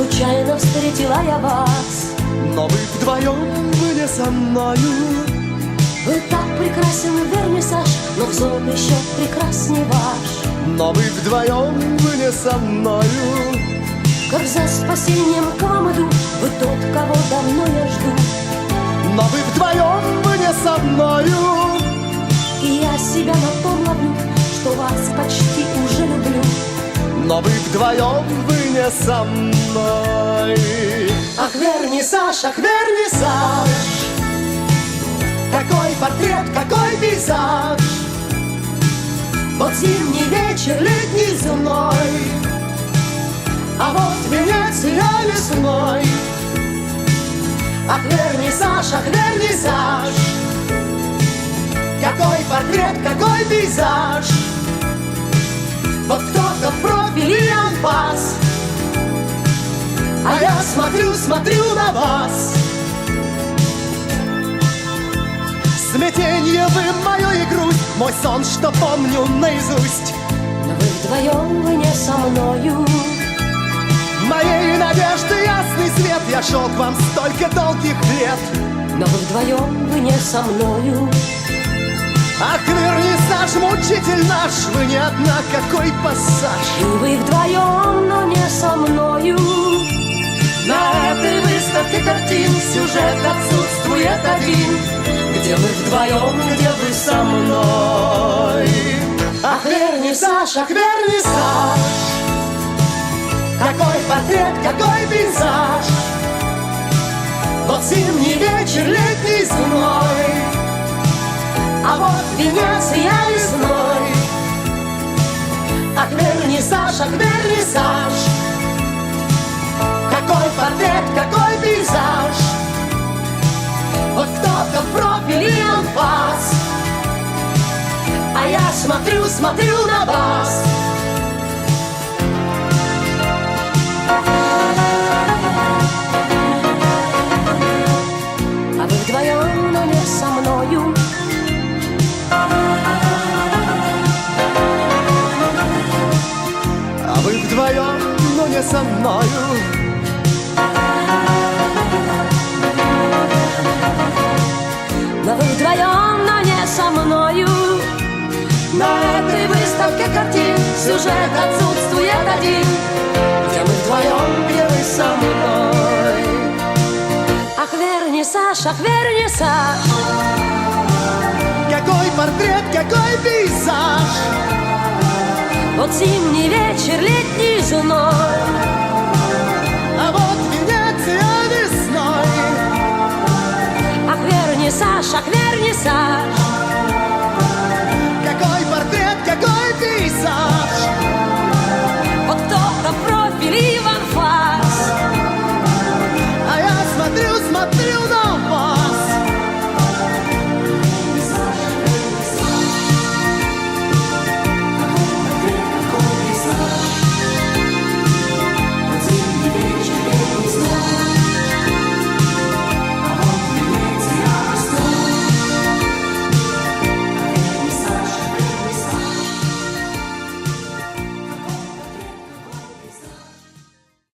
Случайно встретила я вас. Но вы вдвоем были со мною. Вы так прекрасен, вернисаж Но взор еще прекрасней ваш. Но вы вдвоем были со мною. Как за спасением к вам иду Вы тот, кого давно я жду. Но вы вдвоем были со мною Но вы вдвоем вы не со мной Ах, вернисаж, ах, вернисаж Какой портрет, какой пейзаж. Вот зимний вечер, летний зной А вот Венеция весной. Ах, вернисаж, ах, вернисаж Какой портрет, какой пейзаж. Вот кто-то в профиле анфас А я смотрю, смотрю на вас. Смятенье вы мое и грусть Мой сон, что помню наизусть. Но вы вдвоем, вы не со мною. Моей надежды ясный свет Я шел к вам столько долгих лет. Но вы вдвоем, вы не со мною. Ах, вернисаж, мучитель наш Вы не одна, какой пассаж. И вы вдвоем, но не со мною. На этой выставке картин Сюжет отсутствует один. Где мы вдвоем, где вы со мной? Ах, вернисаж, ах, вернисаж Какой портрет, какой пейзаж. Вот зимний вечер, летний зной А вот Венеция весной. Ах, вернисаж, ах, вернисаж Какой портрет, какой пейзаж. Вот кто-то в профиле анфас А я смотрю, смотрю на вас но не со мною. Но вы вдвоем, но не со мною. На этой выставке картин Сюжет отсутствует один. Где мы вдвоем, где вы со мной. Ах, вернисаж, ах, вернисаж Какой Вот зимний вечер, летний зной